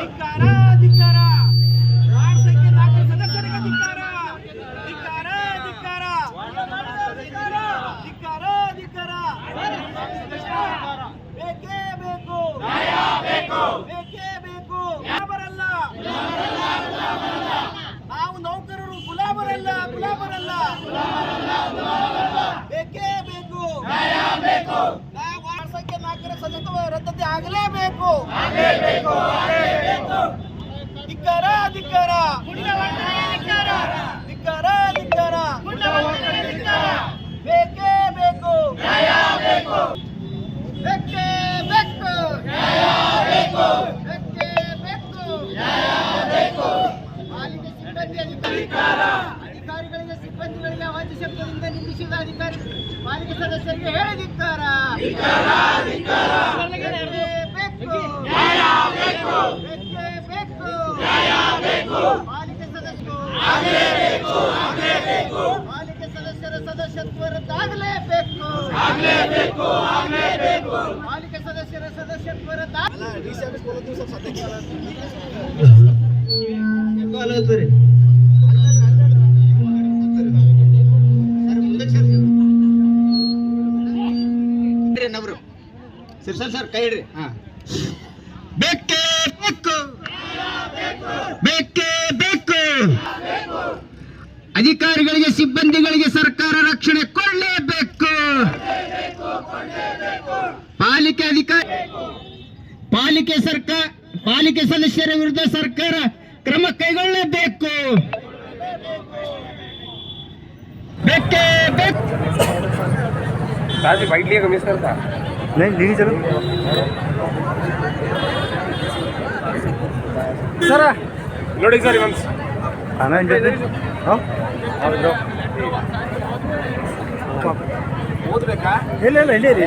ಧಿಕ್ಕಾರ ಧಿಕ್ಕಾರ ವಾರ್ಡ್ ಸಂಖ್ಯೆ ನಾಲ್ಕು ಸದಸ್ಯರಿಗೆ ಧಿಕ್ಕಾರ ಧಿಕ್ಕಾರ ಧಿಕ್ಕಾರ ಧಿಕ್ಕಾರ ಧಿಕ್ಕಾರ ಬೇಕೇ ಬೇಕು ಬೇಕೇ ಬೇಕು ಗುಲಾಬರಲ್ಲ ನಾವು ನೌಕರರು ಗುಲಾಬರಲ್ಲ ಗುಲಾಬರಲ್ಲ ಬೇಕೇ ಬೇಕು ನಾವು ವಾರ್ಡ್ ಸಂಖ್ಯೆ ನಾಲ್ಕರ ರದ್ದತಿ ಆಗಲೇಬೇಕು ಧಿಕ್ಕಾರ ಧಿಕ್ಕಾರ ಧಿಕ್ಕಾರ ಧಿಕ್ಕಾರ ಬೇಕೇ ಬೇಕು. ಬೇಕೇ. ಬೇಕು ಬೇಕೇ. ಬೇಕು. ಪಾಲಿಕೆ ಸಿಬ್ಬಂದಿ ಅಧಿಕಾರ. ಅಧಿಕಾರಿಗಳಿಗೆ ಸಿಬ್ಬಂದಿಗಳಿಗೆ ಅವಾಚ್ಯ ಶಬ್ದದಿಂದ ನಿಲ್ಲಿಸಿದ ಅಧಿಕಾರಿ ಪಾಲಿಕೆ ಸದಸ್ಯರಿಗೆ ಹೇಳಿದಿದ್ದಾರ ಬೇಕು ಬೇಕೇ ಬೇಕು ಪಾಲಿಕೆ ಸದಸ್ಯರು ಪಾಲಿಕೆ ಸದಸ್ಯರ ಸದಸ್ಯತ್ವ ರದ್ದಾಗಲೇಬೇಕು ಪಾಲಿಕೆ ಸದಸ್ಯರ ಸದಸ್ಯತ್ವ ರದ್ದಾಗಲೇ ನವರು. ಸಿರ್ಸಲ್ ಸರ್ ಕೈ ಇಡ್ರಿ. ಹಾ. ಬೇಕೇ. ಬೇಕು ಬೇಕೇ. ಬೇಕು ಅಧಿಕಾರಿಗಳಿಗೆ ಸಿಬ್ಬಂದಿಗಳಿಗೆ ಸರ್ಕಾರ ರಕ್ಷಣೆ ಕೊಡಲೇಬೇಕು. ಪಾಲಿಕೆ ಅಧಿಕಾರಿ ಪಾಲಿಕೆ ಸರ್ಕಾರ ಪಾಲಿಕೆ ಸದಸ್ಯರ ವಿರುದ್ಧ ಸರ್ಕಾರ ಕ್ರಮ ಕೈಗೊಳ್ಳಬೇಕು. ಬೇಕೇ ಬೇಕು ನೋಡಿ ಸರ್ ಇವನ್ಸ್ Amen. ಹಾಂ? ಇಲ್ಲ ಇಲ್ಲ ಇಲ್ಲೇ ರೀ